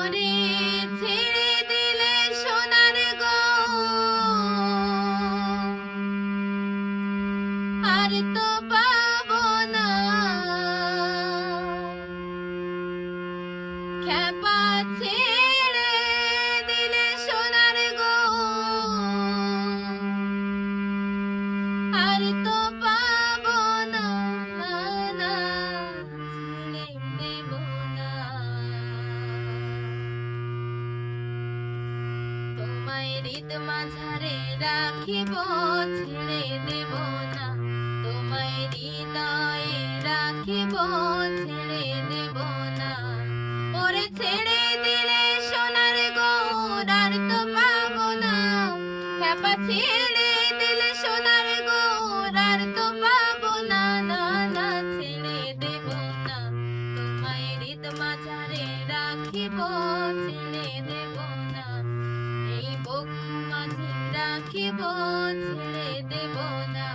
ওরে ছেড়ে তোমায় হৃদ মাঝারে রাখিব, ছেড়ে দেব না। তোমায় হৃদয়ে রাখিব, ছেড়ে দেব না। ওরে ছেড়ে দিলে সোনার গৌর আর তো পাবো না। খেপা ছেড়ে দিলে সোনার গৌর তো পাবো না। না না, ছেড়ে দেব না। তোমায় হৃদ মাঝারে রাখিব, ছেড়ে দেব না। রাখিব ছেড়ে দেব না।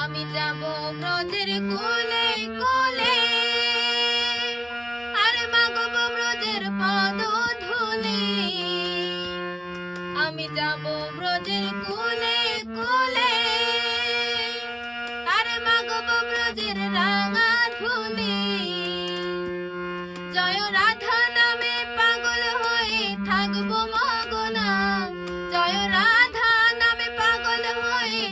আমি যাব ব্রজের কোলে কোলে। আর মাগব ব্রজের পদ ধুলে। আমি যাব ব্রজের কোলে কোলে। মাগব ব্রজের রাঙা ধুলে। জয় রাধা নামে পাগল হয়ে থাকব মগনা। জয় রাধা নামে পাগল হয়ে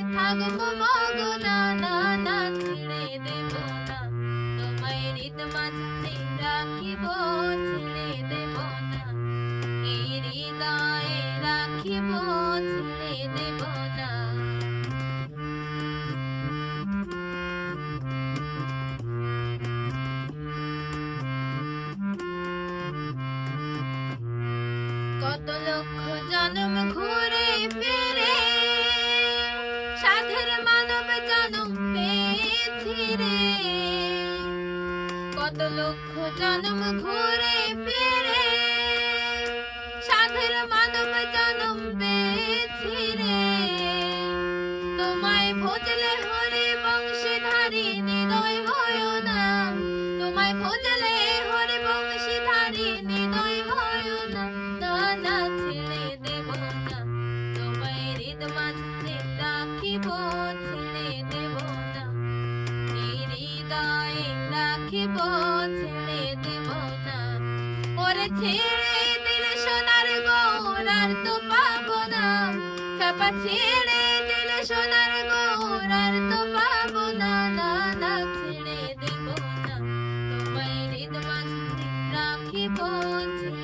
রাখিব কত লক্ষ জন্ম ঘুরে ফিরে, সাধের মানব জন্ম পেয়েছি রে। কত লক্ষ জন্ম ঘুরে ফিরে, সাধের মানব জন্ম পেয়েছি তোমায় ভজলে ছেড়ে দেব না তোমায় হৃদ মাঝে রাখিব না এই হৃদয়ে রাখিব ছেড়ে দেব না ওরে ছেড়ে সোনার গৌর আর তো পাবো না চাপা ছেড়ে দিলে সোনার তো পাবো না না না ছেড়ে দেব না তোমায় হৃদ মাঝে রাখিব ছেড়ে